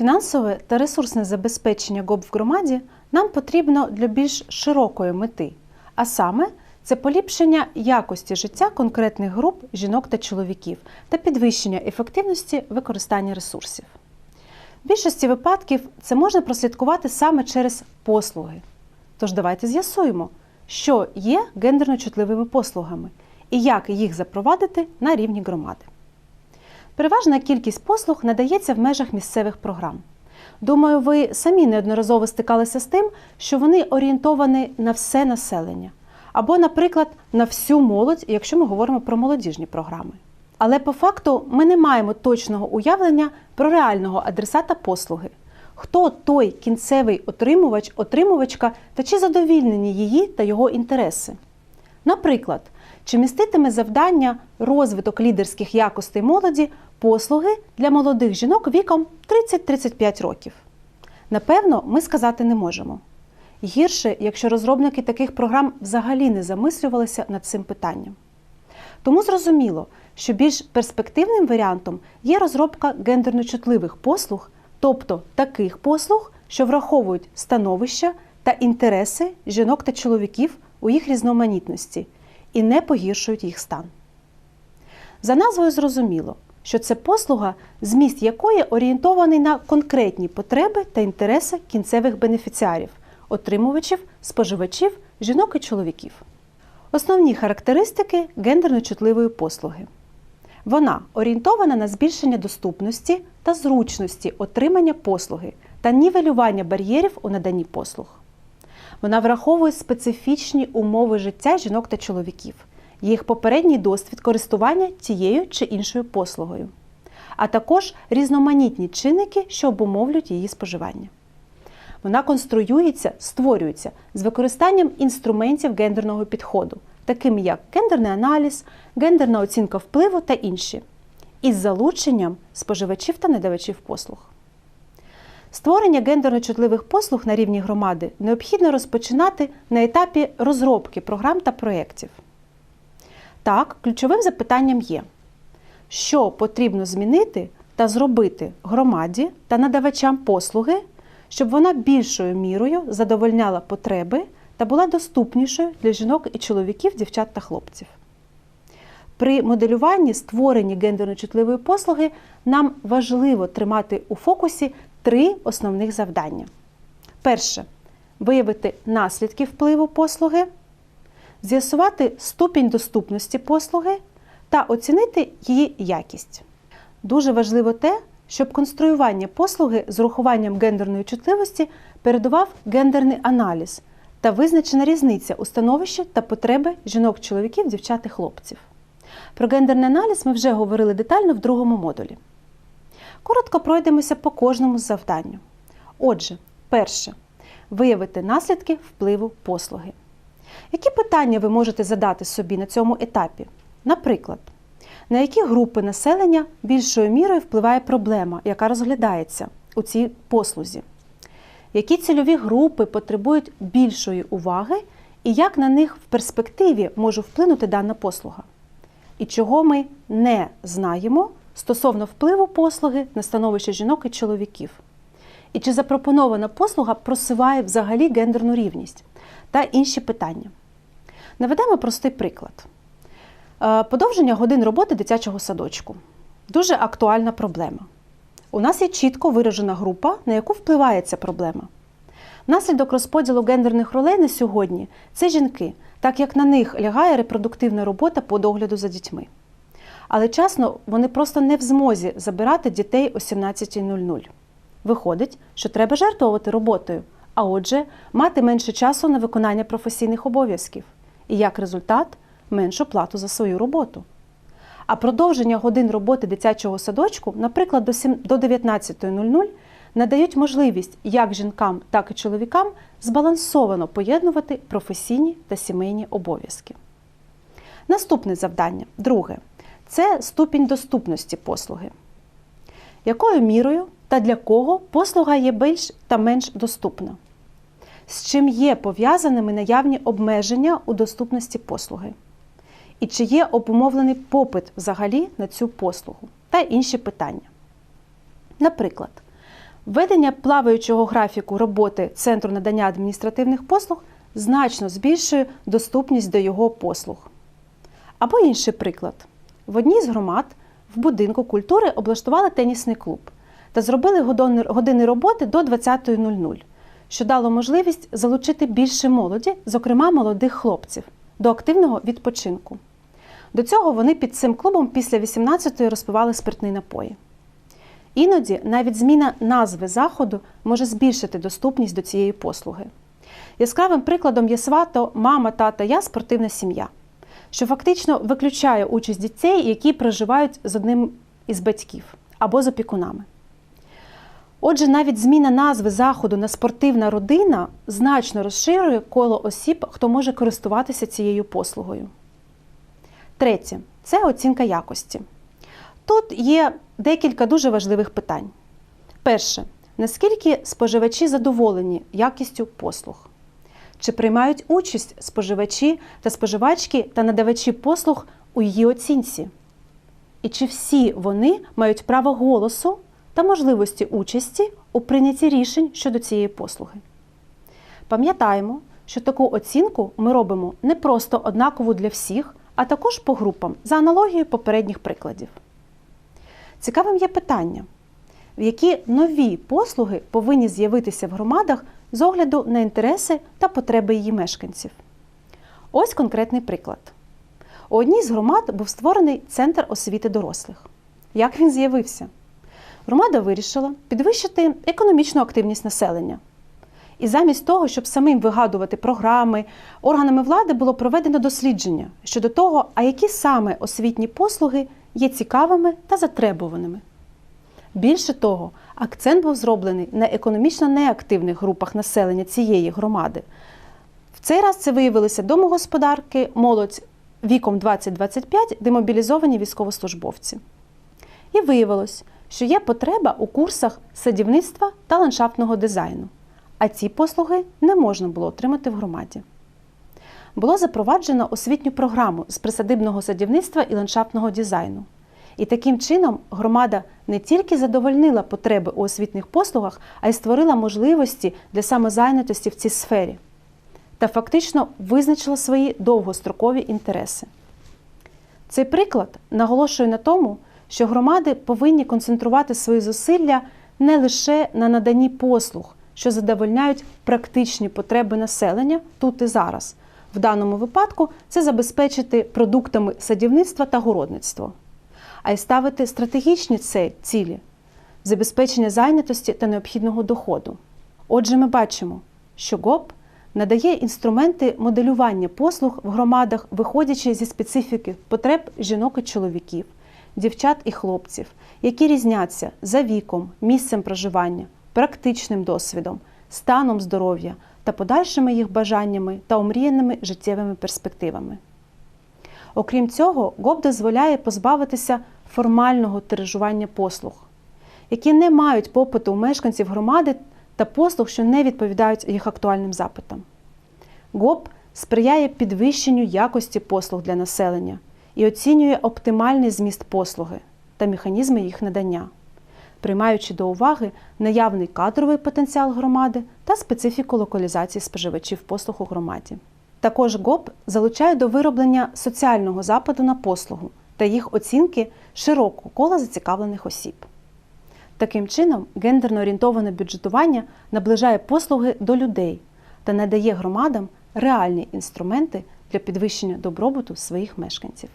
Фінансове та ресурсне забезпечення ГОП в громаді нам потрібно для більш широкої мети, а саме це поліпшення якості життя конкретних груп жінок та чоловіків та підвищення ефективності використання ресурсів. В більшості випадків це можна прослідкувати саме через послуги. Тож давайте з'ясуємо, що є гендерно чутливими послугами і як їх запровадити на рівні громади. Переважна кількість послуг надається в межах місцевих програм. Думаю, ви самі неодноразово стикалися з тим, що вони орієнтовані на все населення, або, наприклад, на всю молодь, якщо ми говоримо про молодіжні програми. Але по факту ми не маємо точного уявлення про реального адресата послуги. Хто той кінцевий отримувач, отримувачка та чи задовільнені її та його інтереси? Наприклад, чи міститиме завдання розвиток лідерських якостей молоді послуги для молодих жінок віком 30-35 років? Напевно, ми сказати не можемо. Гірше, якщо розробники таких програм взагалі не замислювалися над цим питанням. Тому зрозуміло, що більш перспективним варіантом є розробка гендерно чутливих послуг, тобто таких послуг, що враховують становища та інтереси жінок та чоловіків у їх різноманітності і не погіршують їх стан. За назвою зрозуміло, що це послуга, зміст якої орієнтований на конкретні потреби та інтереси кінцевих бенефіціарів, отримувачів, споживачів, жінок і чоловіків. Основні характеристики гендерно чутливої послуги. Вона орієнтована на збільшення доступності та зручності отримання послуги та нівелювання бар'єрів у наданні послуг. Вона враховує специфічні умови життя жінок та чоловіків, їх попередній досвід користування тією чи іншою послугою, а також різноманітні чинники, що обумовлюють її споживання. Вона конструюється, створюється з використанням інструментів гендерного підходу, такими як гендерний аналіз, гендерна оцінка впливу та інші, із залученням споживачів та надавачів послуг. Створення гендерно чутливих послуг на рівні громади необхідно розпочинати на етапі розробки програм та проєктів. Так, ключовим запитанням є, що потрібно змінити та зробити громаді та надавачам послуги, щоб вона більшою мірою задовольняла потреби та була доступнішою для жінок і чоловіків, дівчат та хлопців. При моделюванні створенні гендерно чутливої послуги нам важливо тримати у фокусі три основних завдання. Перше виявити наслідки впливу послуги, з'ясувати ступінь доступності послуги та оцінити її якість. Дуже важливо те, щоб конструювання послуги з урахуванням гендерної чутливості передував гендерний аналіз та визначена різниця у становищі та потреби жінок, чоловіків, дівчат і хлопців. Про гендерний аналіз ми вже говорили детально в другому модулі. Коротко пройдемося по кожному завданню. Отже, перше виявити наслідки впливу послуги. Які питання ви можете задати собі на цьому етапі? Наприклад, на які групи населення більшою мірою впливає проблема, яка розглядається у цій послузі? Які цільові групи потребують більшої уваги і як на них в перспективі може вплинути дана послуга? І чого ми не знаємо стосовно впливу послуги на становище жінок і чоловіків? І чи запропонована послуга просиває взагалі гендерну рівність та інші питання? Наведемо простий приклад. Е, Подовження годин роботи дитячого садочку дуже актуальна проблема. У нас є чітко виражена група, на яку впливає ця проблема. Наслідок розподілу гендерних ролей на сьогодні це жінки, так як на них лягає репродуктивна робота по догляду за дітьми. Але часно вони просто не в змозі забирати дітей о 17.00. Виходить, що треба жертвувати роботою, а отже, мати менше часу на виконання професійних обов'язків. І як результат меншу плату за свою роботу. А продовження годин роботи дитячого садочку, наприклад, до 19.00, надають можливість як жінкам, так і чоловікам збалансовано поєднувати професійні та сімейні обов'язки. Наступне завдання, друге, це ступінь доступності послуги. Якою мірою та для кого послуга є більш та менш доступна? З чим є пов'язаними наявні обмеження у доступності послуги? І чи є обумовлений попит взагалі на цю послугу та інші питання. Наприклад, Введення плаваючого графіку роботи Центру надання адміністративних послуг значно збільшує доступність до його послуг. Або інший приклад: в одній з громад в будинку культури облаштували тенісний клуб та зробили години- роботи до 20.00, що дало можливість залучити більше молоді, зокрема молодих хлопців, до активного відпочинку. До цього вони під цим клубом після 18-ї розпивали спиртні напої. Іноді навіть зміна назви заходу може збільшити доступність до цієї послуги. Яскравим прикладом є свато мама, тата, я спортивна сім'я, що фактично виключає участь дітей, які проживають з одним із батьків або з опікунами. Отже, навіть зміна назви заходу на спортивна родина значно розширює коло осіб, хто може користуватися цією послугою. Третє це оцінка якості. Тут є декілька дуже важливих питань. Перше, наскільки споживачі задоволені якістю послуг? Чи приймають участь споживачі та споживачки та надавачі послуг у її оцінці? І чи всі вони мають право голосу та можливості участі у прийнятті рішень щодо цієї послуги? Пам'ятаємо, що таку оцінку ми робимо не просто однакову для всіх, а також по групам за аналогією попередніх прикладів. Цікавим є питання, в які нові послуги повинні з'явитися в громадах з огляду на інтереси та потреби її мешканців. Ось конкретний приклад. У одній з громад був створений центр освіти дорослих. Як він з'явився? Громада вирішила підвищити економічну активність населення. І замість того, щоб самим вигадувати програми, органами влади було проведено дослідження щодо того, а які саме освітні послуги є цікавими та затребуваними. Більше того, акцент був зроблений на економічно неактивних групах населення цієї громади. В цей раз це виявилися домогосподарки, молодь віком 20-25, демобілізовані військовослужбовці. І виявилось, що є потреба у курсах садівництва та ландшафтного дизайну, а ці послуги не можна було отримати в громаді. Було запроваджено освітню програму з присадибного садівництва і ландшафтного дизайну. І таким чином громада не тільки задовольнила потреби у освітніх послугах, а й створила можливості для самозайнятості в цій сфері та фактично визначила свої довгострокові інтереси. Цей приклад наголошує на тому, що громади повинні концентрувати свої зусилля не лише на наданні послуг, що задовольняють практичні потреби населення тут і зараз. В даному випадку це забезпечити продуктами садівництва та городництва, а й ставити стратегічні цілі забезпечення зайнятості та необхідного доходу. Отже, ми бачимо, що ГОП надає інструменти моделювання послуг в громадах, виходячи зі специфіки потреб жінок і чоловіків, дівчат і хлопців, які різняться за віком, місцем проживання, практичним досвідом, станом здоров'я та подальшими їх бажаннями та омріяними життєвими перспективами. Окрім цього, ГОП дозволяє позбавитися формального тиражування послуг, які не мають попиту у мешканців громади та послуг, що не відповідають їх актуальним запитам. ГОП сприяє підвищенню якості послуг для населення і оцінює оптимальний зміст послуги та механізми їх надання, приймаючи до уваги наявний кадровий потенціал громади та специфіку локалізації споживачів послуг у громаді. Також ГОП залучає до вироблення соціального западу на послугу та їх оцінки широкого кола зацікавлених осіб. Таким чином, гендерно орієнтоване бюджетування наближає послуги до людей та надає громадам реальні інструменти для підвищення добробуту своїх мешканців.